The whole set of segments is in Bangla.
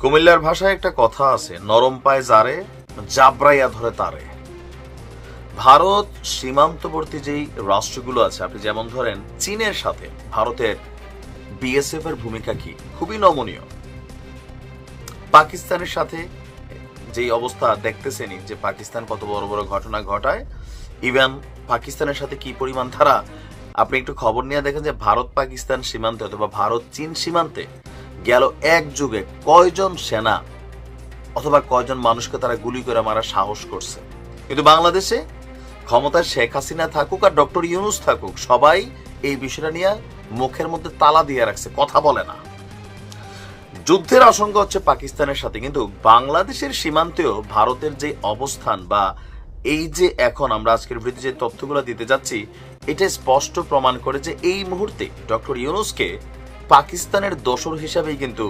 কুমিল্লার ভাষায় একটা কথা আছে, নরম পায় যারে, জাবরাইয়া ধরে তারে। ভারত সীমান্তবর্তী যেই রাষ্ট্রগুলো আছে, আপনি যেমন ধরেন চীনের সাথে, ভারতের বিএসএফ এর ভূমিকা কি? খুবই নমনীয়। পাকিস্তানের সাথে যেই অবস্থা দেখতেছেনই, যে পাকিস্তান কত বড় বড় ঘটনা ঘটায় ইভেন পাকিস্তানের সাথে কি পরিমাণ ধারা আপনি একটু খবর নিয়ে দেখেন যে ভারত পাকিস্তান সীমান্তে অথবা ভারত চীন সীমান্তে গেল এক যুগে কয়জন সেনা অথবা কয়জন মানুষকে তারা গুলি করে মারা সাহস করছে। কিন্তু বাংলাদেশে ক্ষমতায় শেখ হাসিনা থাকুক আর ডক্টর ইউনুস থাকুক, সবাই এই বিষয়টা নিয়ে মুখের মধ্যে তালা দিয়ে রাখছে, কথা বলে না। যুদ্ধের আশঙ্কা হচ্ছে পাকিস্তানের সাথে, কিন্তু বাংলাদেশের সীমান্তেও ভারতের যে অবস্থান বা এই যে এখন আমরা আজকের ভিডিওতে যে তথ্যগুলো দিতে যাচ্ছি, এটা স্পষ্ট প্রমাণ করে যে এই মুহূর্তে ডক্টর ইউনুসকে পাকিস্তানের দোসর হিসাবেই কিন্তু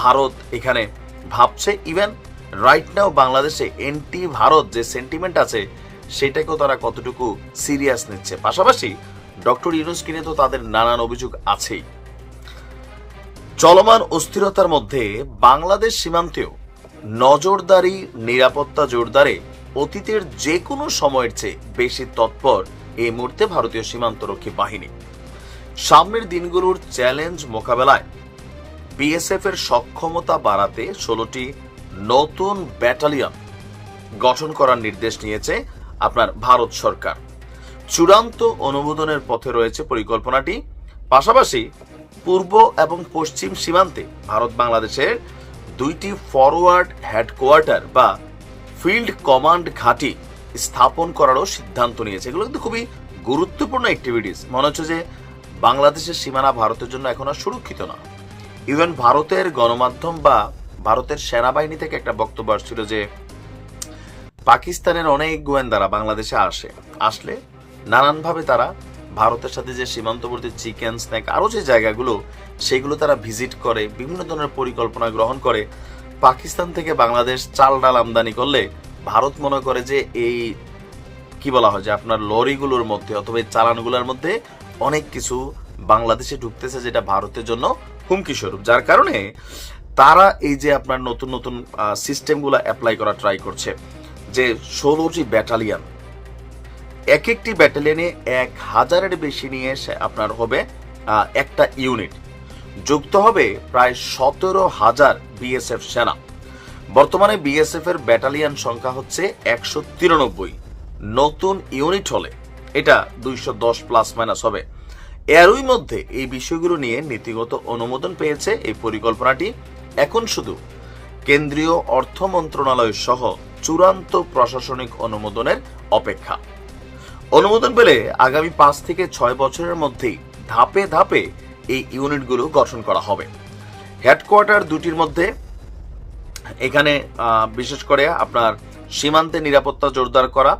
ভারত এখানে ভাবছে। ইভেন রাইট নাও বাংলাদেশে এন্টি ভারত যে সেন্টিমেন্ট আছে, সেটাকেও তারা কতটুকু সিরিয়াস নিচ্ছে। পাশাপাশি ডক্টর ইউনুসকে নিয়ে তো তাদের নানান অভিযোগ আছেই। চলমান অস্থিরতার মধ্যে বাংলাদেশ সীমান্তেও নজরদারি, নিরাপত্তা জোরদারে অতীতের যে কোনো সময়ের চেয়ে বেশি তৎপর এই মুহূর্তে ভারতীয় সীমান্তরক্ষী বাহিনী। সামনের দিনগুলোর চ্যালেঞ্জ মোকাবেলায় বিএসএফ এর সক্ষমতা বাড়াতে ষোলোটি নতুন ব্যাটালিয়ন গঠন করার নির্দেশ নিয়েছে আপনার ভারত সরকার। চূড়ান্ত অনুমোদনের পথে রয়েছে পরিকল্পনাটি। পাশাপাশি পূর্ব এবং পশ্চিম সীমান্তে ভারত বাংলাদেশের দুইটি ফরওয়ার্ড হেডকোয়ার্টার বা ফিল্ড কমান্ড ঘাঁটি স্থাপন করারও সিদ্ধান্ত নিয়েছে। এগুলো কিন্তু খুবই গুরুত্বপূর্ণ অ্যাক্টিভিটিস মনে হচ্ছে যে বাংলাদেশের সীমানা ভারতের জন্য এখন আর সুরক্ষিত না। ইভেন ভারতের গণমাধ্যম বা ভারতের সেনাবাহিনী থেকে একটা বক্তব্য আসছিল যে, পাকিস্তানের অনেক গোয়েন্দারা বাংলাদেশে আসে। আসলে নানানভাবে তারা ভারতের সাথে যে সীমান্তবর্তী চিকেন, স্ন্যাক, আরও যে জায়গাগুলো, সেগুলো তারা ভিজিট করে, বিভিন্ন ধরনের পরিকল্পনা গ্রহণ করে। পাকিস্তান থেকে বাংলাদেশ চাল ডাল আমদানি করলে ভারত মনে করে যে এই, কি বলা হয় যে আপনার লরিগুলোর মধ্যে অথবা এই চালানগুলোর মধ্যে অনেক কিছু বাংলাদেশে ঢুকতেছে যেটা ভারতের জন্য হুমকি স্বরূপ। যার কারণে তারা এই যে আপনার নতুন নতুন সিস্টেমগুলো অ্যাপ্লাই করা ট্রাই করছে, যে ষোলোটি ব্যাটালিয়ান এক একটি ব্যাটালিয়নে এক হাজারের বেশি নিয়ে আপনার হবে একটা ইউনিট যুক্ত হবে প্রায় সতেরো হাজার বিএসএফ সেনা। বর্তমানে বিএসএফ এর ব্যাটালিয়ন সংখ্যা হচ্ছে একশো তিরানব্বই। নতুন ইউনিট হলে এটা দুইশো দশ প্লাস মাইনাস হবে। এরই মধ্যে এই বিষয়গুলো নিয়ে নীতিগত অনুমোদন পেয়েছে এই পরিকল্পনাটি। এখন শুধু কেন্দ্রীয় অর্থ মন্ত্রণালয় সহ চূড়ান্ত প্রশাসনিক অনুমোদনের অপেক্ষা। অনুমোদন পেলে আগামী পাঁচ থেকে ছয় বছরের মধ্যেই ধাপে ধাপে এই ইউনিটগুলো গঠন করা হবে। হেডকোয়ার্টার দুটির মধ্যে এখানে বিশেষ করে আপনার সীমান্তে নিরাপত্তা জোরদার করা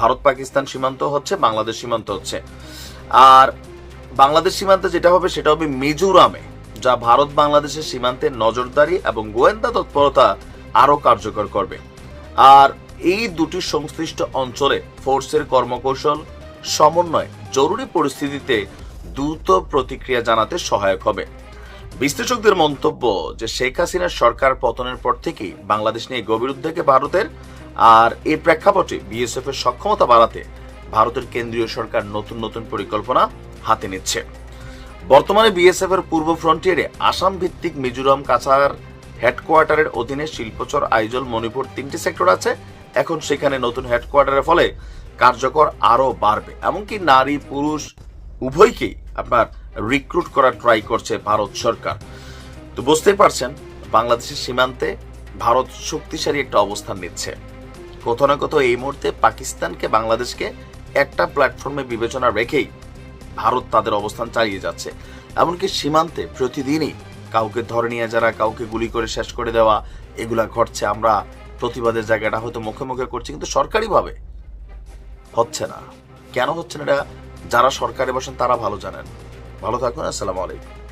ভারত পাকিস্তান সীমান্ত হচ্ছে, বাংলাদেশ সীমান্ত হচ্ছে। আর বাংলাদেশ সীমান্তে যেটা হবে সেটা হবে মিজোরামে, যা ভারত বাংলাদেশের সীমান্তে নজরদারি এবং গোয়েন্দা তৎপরতা আরও কার্যকর করবে। আর এই দুটি সংশ্লিষ্ট অঞ্চলে ফোর্সের কর্মকৌশল, সমন্বয়, জরুরি পরিস্থিতিতে দ্রুত প্রতিক্রিয়া জানাতে সহায়ক হবে। বিশ্লেষকদের মন্তব্য যে শেখ হাসিনার সরকার পতনের পর থেকেই বাংলাদেশ নিয়ে গভীর উদ্বেগে ভারতের আর এই প্রেক্ষাপটে বিএসএফ এর সক্ষমতা বাড়াতে ভারতের কেন্দ্রীয় সরকার নতুন নতুন পরিকল্পনা হাতে নিচ্ছে। বর্তমানে বিএসএফ এর পূর্ব ফ্রন্টিয়ারে আসাম ভিত্তিক মিজোরাম কাছাড় হেডকোয়ার্টারের অধীনে শিল্পচর, আইজল, মণিপুর তিনটি সেক্টর আছে। এখন সেখানে নতুন হেডকোয়ার্টারের ফলে কার্যকর আরও বাড়বে। এমনকি নারী, পুরুষ উভয়কেই আপনার রিক্রুট করার ট্রাই করছে ভারত সরকার। তো বুঝতেই পারছেন, বাংলাদেশের সীমান্তে ভারত শক্তিশালী একটা অবস্থান নিচ্ছে। কোথাও না এই মুহূর্তে পাকিস্তানকে বাংলাদেশকে একটা প্ল্যাটফর্মে বিবেচনা রেখেই ভারত তাদের অবস্থান চালিয়ে যাচ্ছে। এমনকি সীমান্তে প্রতিদিনই কাউকে ধরে নিয়ে যারা, কাউকে গুলি করে শেষ করে দেওয়া, এগুলা ঘটছে। আমরা প্রতিবাদের জায়গাটা হয়তো মুখে মুখে করছি, কিন্তু সরকারিভাবে হচ্ছে না। কেন হচ্ছে না এটা? যারা সরকারে বসেন তারা ভালো জানেন। ভালো থাকুন, আসসালামু আলাইকুম।